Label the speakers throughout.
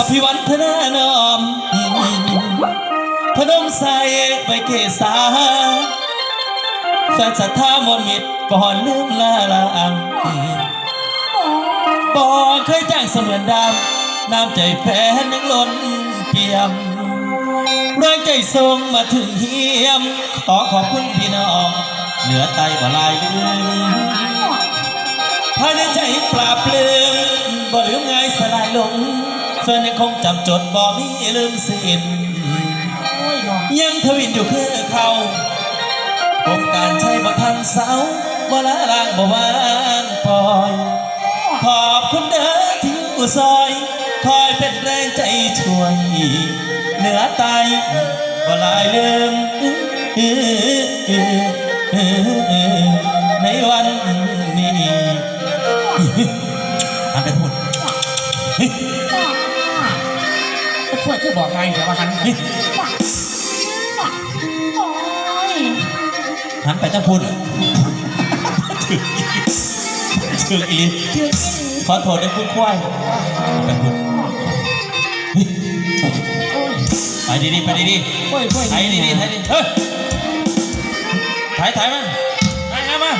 Speaker 1: อภิวันธนานอม พนมใส่ไปเกษาแฟนศรัทธามนมิตรก่อนลืมลาลางบอเคยจ้างเสมือนดำน้ำใจแฟนยังล้นเปี่ยมแรงใจส่งมาถึงเฮียม ขอขอบคุณพี่น้อง เหนือไตบ่ลายลืม ส่วนยังคงจำจดบ่มีลืมสิ้นยังทวินอยู่คือเขาผมการใช้บ่ทันเสาบ่ละลางบ่วางปล่อย ขอบคุณเด้อที่อยู่ซอย คอยเป็นแรงใจช่วย เหนือไตบ่ลายลืมในวันนี้หันไปพูด
Speaker 2: ก็ช่วยคือ บอกไงเดี๋ยวมาหัน
Speaker 1: หันไปจะพูดถึงอีถึงอีขอโทษด้วยคุณควายไปพูดไปดีๆไปดีๆ
Speaker 2: ช่วยช่วย
Speaker 1: ถ่ายดีๆถ่ายดีๆเฮ้ยถ่ายถ่ายมาถ่ายมา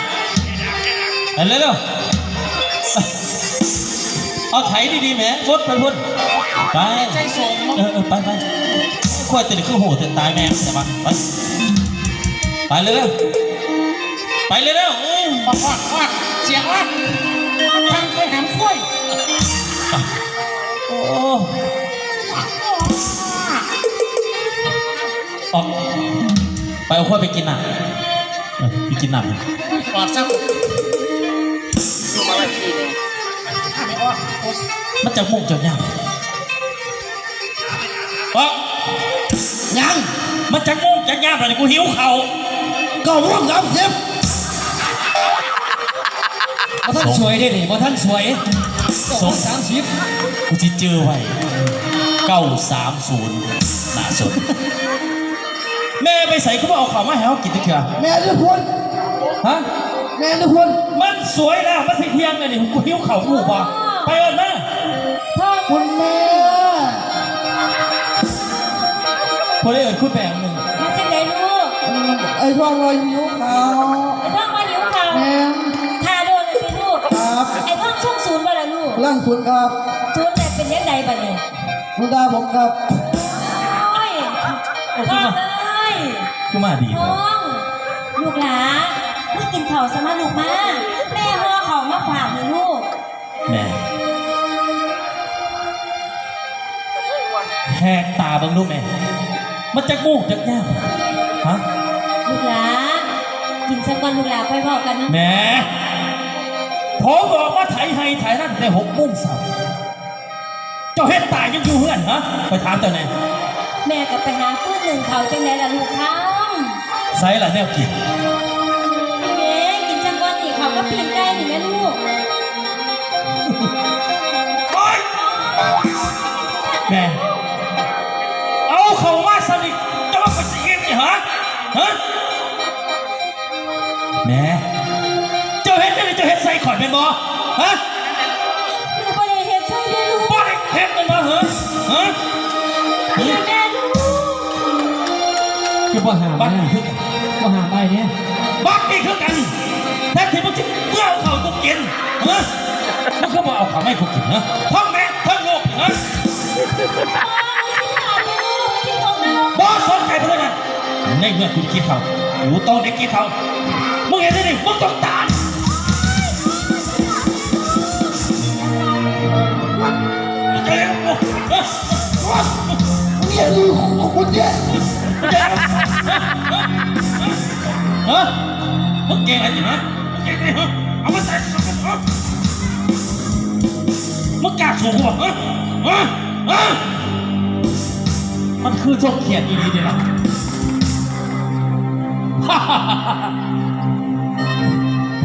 Speaker 1: เอาเร็วๆเอาถ่ายดีๆแหมพุดไปพุด ไป
Speaker 2: ใจส่ง
Speaker 1: เออเออไปไปควายตื่นขึ้นโหตื่นตายแม่ใช่ปะไปไปเร็วๆไปเร็วๆอืม
Speaker 2: ปักปักปักเสียงวัดทางเคยหำคุ้ย
Speaker 1: โอ้ออกไปเอาควายไปกินน่ะเออไปกินน่ะ
Speaker 2: ปอดซัก
Speaker 3: ดูมาวันที่เลย
Speaker 1: มันจะมุ่งจะยาก เอ้อ
Speaker 2: ยัง
Speaker 1: มันจะมุ่งจะยากอะไรกูหิวเข่า
Speaker 2: ก็ร่วงรับเย็บมาท่านสวยได้ดิมาท่านสวยสองสามสิบ
Speaker 1: กูจะเจอไว้เก้าสามศูนย์น่าสนแม่ไปใส่เขาบอกเอาข่าวมาให้เขากินตะเกียบ
Speaker 2: แม่ทุกคน
Speaker 1: ฮะ
Speaker 2: แม่ทุกคน
Speaker 1: มันสวยแล้วมันสิเที่ยงเลยนี่กูหิวเข่ากูป่ะไปเอินมา
Speaker 2: พ่อคุณแม่
Speaker 1: พอได้เอินคุณแปลงหนึ่ง
Speaker 4: มาจากไหนลูก
Speaker 2: ไอ้พ่อรอยนิ้วเขา
Speaker 4: ไอ้พ่อมาหิวข่าว
Speaker 2: แม่
Speaker 4: ทาโดนเลยสิลูก
Speaker 2: ครับ
Speaker 4: ไอ้พ่อช่วงศูนย์บ่ล่ะลูก
Speaker 2: ร่างคุณครับ
Speaker 4: ศูนย์แต่เป็นยังไงบัดนี้
Speaker 2: คุณตาผมครับ
Speaker 4: โอ้ยพ่อเอ้ย
Speaker 1: คือมาดี
Speaker 4: น้องลูกหลาไม่กินข้าวสมาลูกมาแม่ห่อข้าวมาฝากให้ลูก
Speaker 1: แม่แหกตาเบังดูแม่ มันจะมุ่งจะยากฮะ
Speaker 4: ลูกหลากินสักวันลูกหลาค่อยบอกกันนะ
Speaker 1: แหม่ผมบอกว่าไถไฮไถนั่นแต่หกโมุ่งเสาร์เจ้าเฮ็ดตายยังอยู่เฮือนฮะไปถามเจ้าแน่
Speaker 4: แม่ก็ไปหาปื้นหนึ่งเขาจังไดล่ะลูกค้
Speaker 1: ใส่ละแนวกินำ
Speaker 4: แม่กินสักวันอีกเขาก็ปีนใกล้นี่แม่ลูก
Speaker 1: โอ๊ยแม่ ฮะแม่เจ้าเฮ็ดได้เจ้าเฮ็ดใส่ข่อยเป็นบ่ฮะ
Speaker 4: ลูกบ่ได้เฮ็ดช่วยด้วยลูก
Speaker 1: บ่ได้เฮ็ดเป็นบ่ฮะฮะ
Speaker 4: แม่ลูก
Speaker 2: คือว่าหา
Speaker 1: บ้า
Speaker 2: บ้านน
Speaker 1: คือกัน
Speaker 2: ว่าหาได้เนี่ย
Speaker 1: บ้านนี่คือกันแท้ที่มึงสิเมื่อเอาเขากูกินฮะมึงก็บ่เอาเขาไม่กูกินนะทั้งแม่ทั้งโลกฮะบ่สนใจเพื่อนนะ ในเมื่อคุณกินเขาอยู่ต้องได้กินเขามึงเห็นได้ดิมึงต้องตายเจ้ากู
Speaker 2: เนี่ยลูกของคุณเนี่ย
Speaker 1: ฮะมึงเก่งอะไรอยู่ฮะมึงเก่งอะไรฮะเอามาใส่ฮะมึงกล้าถูกกูเหรอฮะฮะฮะมันคือจงเขียนอีดีดีนะฮ่าฮ่าฮ่าฮ่า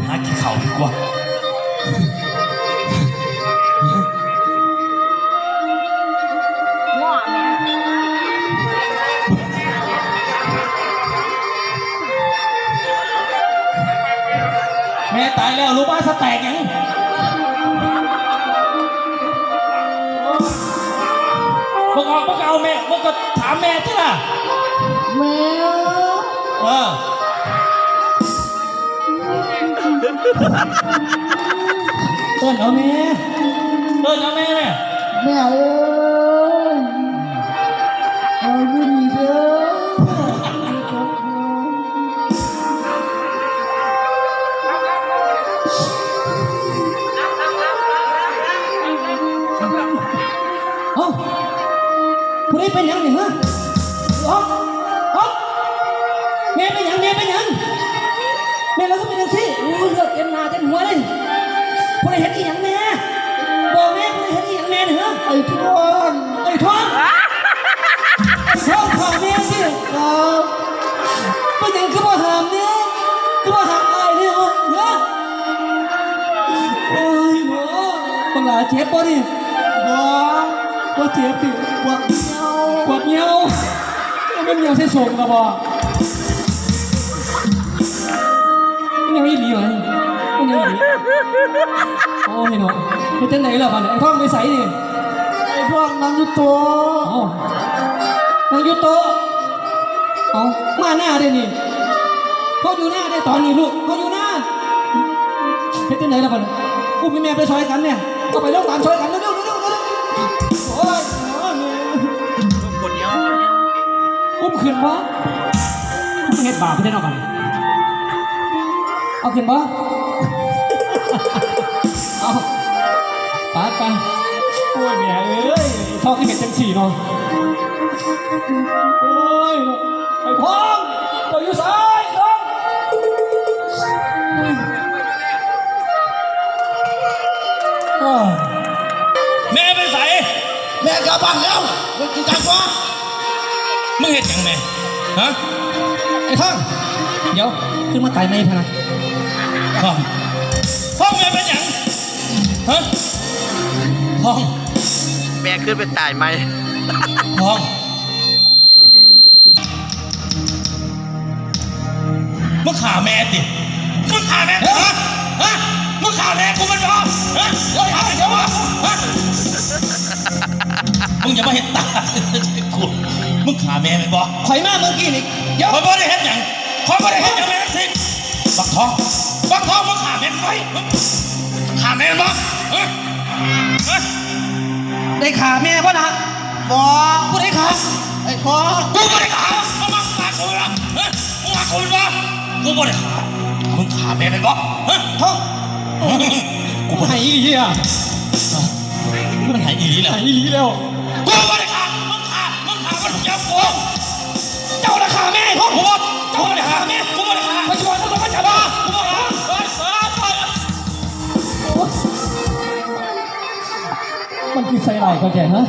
Speaker 1: หากินข้าวดีกว่าแม่ตายแล้วรู้บ้าสแตกยัง
Speaker 2: มึงออกมึงเอาแม่มึงก็ถามแม่ที่ล่ะ
Speaker 3: แม่
Speaker 1: เออ
Speaker 2: ต้นเอาแม่เอิ้นเอาแม่แม่
Speaker 3: แม่เอ้ยเอาอยู่นี่เด้อ
Speaker 2: เอ้าผู้ใดเป็นหยังนี่ฮะเอ้า เห็นอีหยังแม่บอกแม่ผู้ใดเห็นอีหยังแม่นี่ฮะ
Speaker 3: ไอ้ทวน
Speaker 2: ไอ้ท้องไอ้ท้องข่าวแม่สิ
Speaker 3: ครับ
Speaker 2: เป็นหยังคือบ่หามเนี่ยคือบ่หามอายเนี่ยฮะเนี่ยโอ้ยโหบังหลาเจ็บบ่ดิ
Speaker 3: บ่
Speaker 2: บ่เจ็บดิ
Speaker 3: ปวดเหี่ยว
Speaker 2: ปวดเหนียวมันเหนียวใส่ส่งกระบอกมันเหนียวอีหลีวะมันเหนียวอีหลี โอ้ยเนาะเฮ็ดจังไหนล่ะบัดนี้ไอ้ท้องไปใส่ดิ
Speaker 3: ไอ้ทวนนั่งอยู่ตัว
Speaker 2: เอ้านั่งอยู่โต๊ะเอ้ามาหน้าเด้นี่เขาอยู่หน้าได้ตอนนี้ลูกเขาอยู่หน้าเฮ็ดจังไหนล่ะบัดนี้อุ้มแม่ไปซอยกันเนี่ยก็ไปโรงพยาบาลซอยกันเร็วๆเร็วๆเร็วๆโอ้ยโอ้ย
Speaker 3: คนเดียว
Speaker 2: อุ้มขึ้นบ่มึงเฮ็ดบาปไปได้เนาะบัดนี้เอาขึ้นบ่ เอาไปไปโอ้ยแม่เอ้ยท้องที่เห็นจังสี่เนาะโอ้ยไอ้พ้องเจ้าอยู่ซ้ายท้อง
Speaker 1: อ้าวแม่ไปใส่
Speaker 3: แม่กลับบ้านแล้วมันกินจังวะ
Speaker 1: มึงเห็นยังแม่ฮะ
Speaker 2: ไอ้ท้องเดี๋ยวขึ้นมาตายในพะนะ
Speaker 1: ห้อง ห้องแม่เป็นหยังฮะห้อง
Speaker 5: แม่ขึ้นไปตายไหม
Speaker 1: ห้องมึงขาแม่ติมึงขาแม่ฮะฮะมึงขาแม่กูมันเหรอฮะเดี๋ยวเดี๋ยววะฮะมึงอย่ามาเห็นตากูมึงขาแม่ไหมบอก
Speaker 2: ข่อยมาเมื่อกี้นี่เดี๋ยว
Speaker 1: เขาไม่ได้เห็นหยังเขาไม่ได้เห็นหยังแม่ทั้งสิ้น บักทองบักทองมึงขาแม่นไหมขาแม่นบ่ฮะฮะ
Speaker 2: ได้ขาแม่ป่ะนะ
Speaker 3: บ่
Speaker 2: กูได้ขา
Speaker 3: ไอ้ทวน
Speaker 1: กูไม่ได้ขามึงมาขากูเหรอฮะมึงมากูเหรอกูไม่ได้ขามึงขาแม่เป็นบ่ฮะ
Speaker 2: ท้อง
Speaker 1: กูไม่
Speaker 2: หายอีหลีอะ
Speaker 1: กูมันหายอีหลีแล้ว
Speaker 2: หายอีหลีแล้ว
Speaker 1: กูไม่ได้ขามึงขามึงขามันถูกยับกูเจ้าได้ขาแม่ท้องผมเจ้าไม่ มัน
Speaker 2: คือไฟไหลก็แกฮะ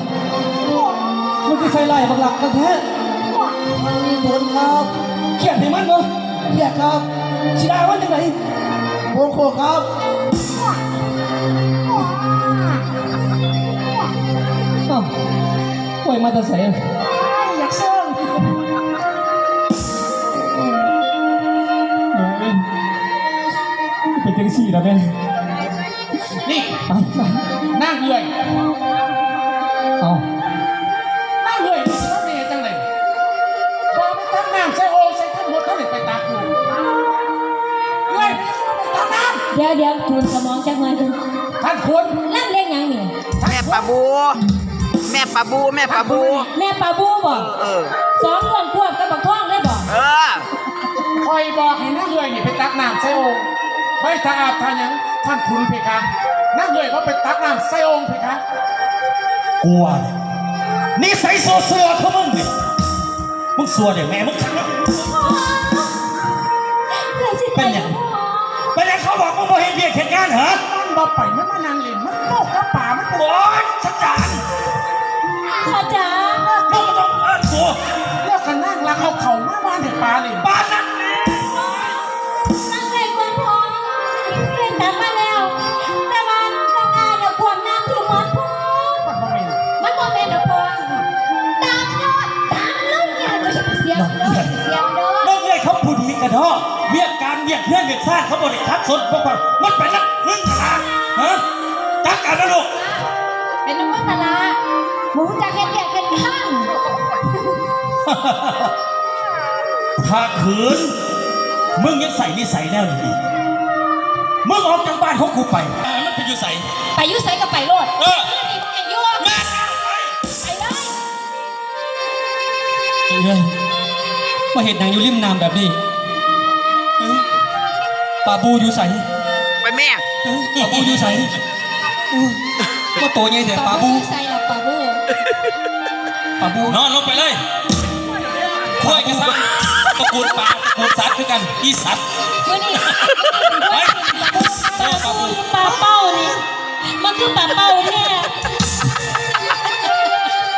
Speaker 2: มันคือไฟไหลบักหลักกันแท้
Speaker 3: มีผลครับ
Speaker 2: เขียนให้มันบ่
Speaker 3: เรียกครับ
Speaker 2: สิได้วันจังได
Speaker 3: โมโคครับ
Speaker 2: อ้าวป่วยมาแต่ไสอะ
Speaker 4: อยากส่ง
Speaker 2: โอ้ยเป็นจังซี่แล้วแม่
Speaker 6: นี่
Speaker 2: ไปไป
Speaker 6: นั่งเอื่อย
Speaker 2: เดี๋
Speaker 6: ย
Speaker 4: วเดี๋ยวทูนสมองจักหน่อยคุณำ
Speaker 6: ท่านควร
Speaker 4: ล่ำเล่นหยังนี่
Speaker 5: แม่ปลาบู แม่ปลาบู แม่ปลาบู
Speaker 4: แม่ปลาบูบ่
Speaker 5: เออ
Speaker 4: สองเรื่องควบกับบักท่องเลยบ่
Speaker 5: เออ
Speaker 6: คอยบอกให้นั่งเอื่อยนี่ไปตักน้ำใส่โอ่งไม่ถ้าอาบท่านหยังท่านคุณเพคะนั่งเอื่อยก็ไปตักน้ำใส่โอ่งเพคะ
Speaker 1: กลัวเนี่ยนี่ใส่สัวสัวๆเขามึงดิมึงสัวเดี๋ยวแม่มึงขัง
Speaker 4: เพื่อนสิไป
Speaker 1: เป็นหยัง ไปแล้วเขาบอกมึงบ่เห็นเบียดเหตุการณ์เหรอ
Speaker 6: มันบ่ไปมันมานางเล่นมันโลกกับป่ามันเป็น
Speaker 1: โอ๊ยสัจจาน
Speaker 4: อาจารย์
Speaker 1: มึงไม่ต้องเอิ้นกู
Speaker 6: แล้วกันนั่งรักเอาเข่ามาวานให้ป่าเล่น
Speaker 4: เวียกเพื่
Speaker 1: อนเวียกชาติเขาบริคัดสนพวกมันมันเป็นนักมึงขนาดฮะจักกันนะลูก
Speaker 4: เป็นน้ำมันตะลาหูจะเฮ็ดแก่เป็นข้าง
Speaker 1: ถ้าขืนมึงยังใส่นิสัยแน่นอีกมึงออกจากบ้านของกูไปอ่ามันไปอยู่ใส่
Speaker 4: ไปอยุ่ไสก็ไปโลด
Speaker 1: เออ
Speaker 4: นี่บ่ให้อยุ่
Speaker 1: แม่
Speaker 4: ไปเลย
Speaker 2: เฮ้ยมาเห็นนางอยู่ริมน้ำแบบนี้เอ้ย ปลาบูอยู่ใส
Speaker 5: ไปแม่
Speaker 2: เอ้ยปลาบูอยู่ใสอู้มาโตใหญ่แต่ปลาบู
Speaker 4: ใส่ละปลาบู
Speaker 2: ปลาบู
Speaker 1: นอนลงไปเลยคุยกันซะตระกูลปลาตระกูลสัตว์คือกันอีสัตว์
Speaker 4: มื้อนี้
Speaker 1: ไปเออปลาบู
Speaker 4: ปลาเป้านี่มันคือปลาเป้าแท้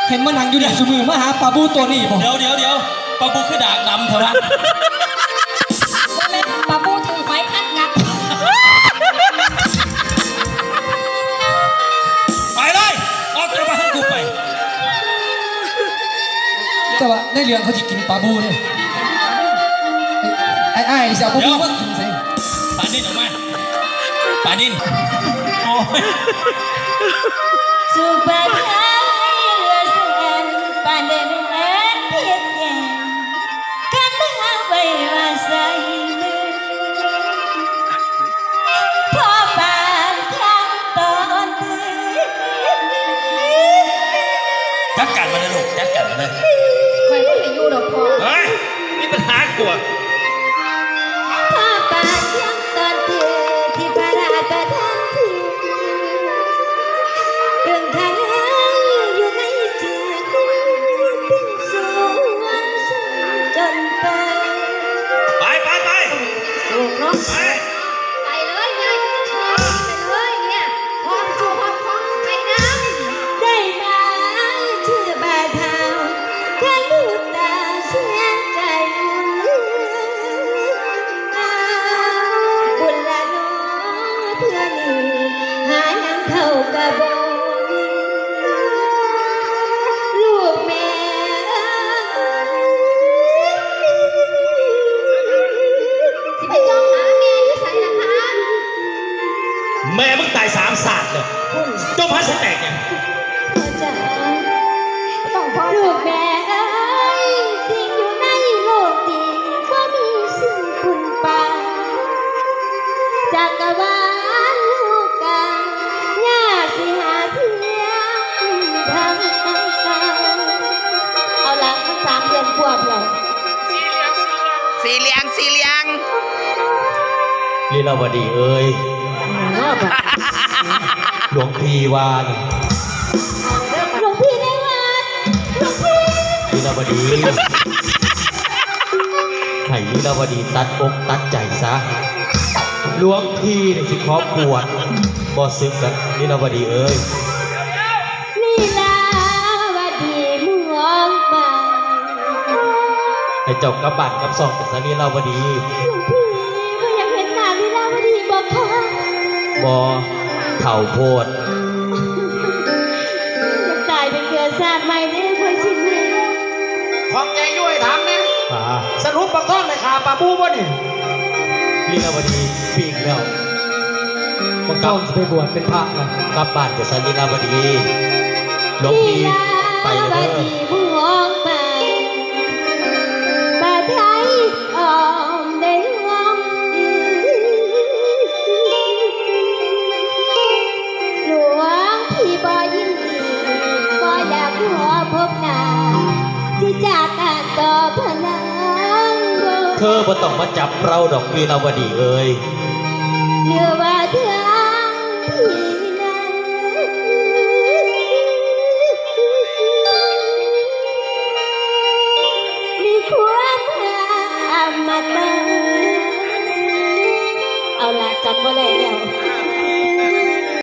Speaker 2: เห็นมันนางอยู่เนี่ยสมือมาหาปลาบูตัวนี้บ่
Speaker 1: เดี๋ยวเดี๋ยวเดี๋ยวปลาบูคือดากดำเถอะวะ
Speaker 2: ในเรื่องเขาจะกินปลาบูเนี่ยไอ้ไอ้ไอ้เสียปลาบูมากินใส่
Speaker 1: ปานินออกมาปานินโอ้ย
Speaker 4: สุภาพ กับบ่มีลูกแม่สิไปจองหาแม่อยู่ไสล่ะคะ
Speaker 1: แม่มึงตายสามศาสตร์เลยเจ้าพระสแตกเนี่ย
Speaker 4: พ่อจ๋าต้องพ่อลูกแม่เอ้ยสิ่งอยู่ในโลกนี้ว่ามีสิ่งคุณปาจักรวาล สีเห
Speaker 5: ลียงสีเหลียง
Speaker 1: ลีลาวดีเอ้ยหลวงพีวาน
Speaker 4: หลวงพี่ได้วัดหลวงพี่
Speaker 1: ลีลาวดีให้ลีลาวดีตัดอกตัดใจซะหลวงพี่เนี่ยสิขอบวชบ่ซึกกันลีลาวดีเอ้ย
Speaker 4: เจ้า
Speaker 1: กระบัดกับสองกับสลีลาวดี
Speaker 4: หลวงพี่ไม่อยากเห็นหน้าลีลาวดีบอกค่ะ
Speaker 1: บ่เถ่าโพด
Speaker 4: จะตายเป็นเกลือชาติใหม่ได้เพื่อชิ้นนี้
Speaker 6: ของใจด้วยถามเนี่ย
Speaker 1: อ่า
Speaker 6: สรุปบักท่องเลยขาปลาบูบ่นี่
Speaker 1: ลีลาวดีปีกแล้ว
Speaker 2: มันต้องจะไปบวชเป็นพระนะ
Speaker 1: กลับบ้านกับสลีลาวดีหลวง
Speaker 4: ลี
Speaker 1: พี่
Speaker 4: ลา
Speaker 1: ไป
Speaker 4: ว
Speaker 1: เด้อ
Speaker 4: บ่อยากหัวพบหน้าที่จากการต่อพลังบ่
Speaker 1: เธอบ่ต้องมาจับเราดอกลีลาวดีเอ้ย
Speaker 4: เรือว่าทาง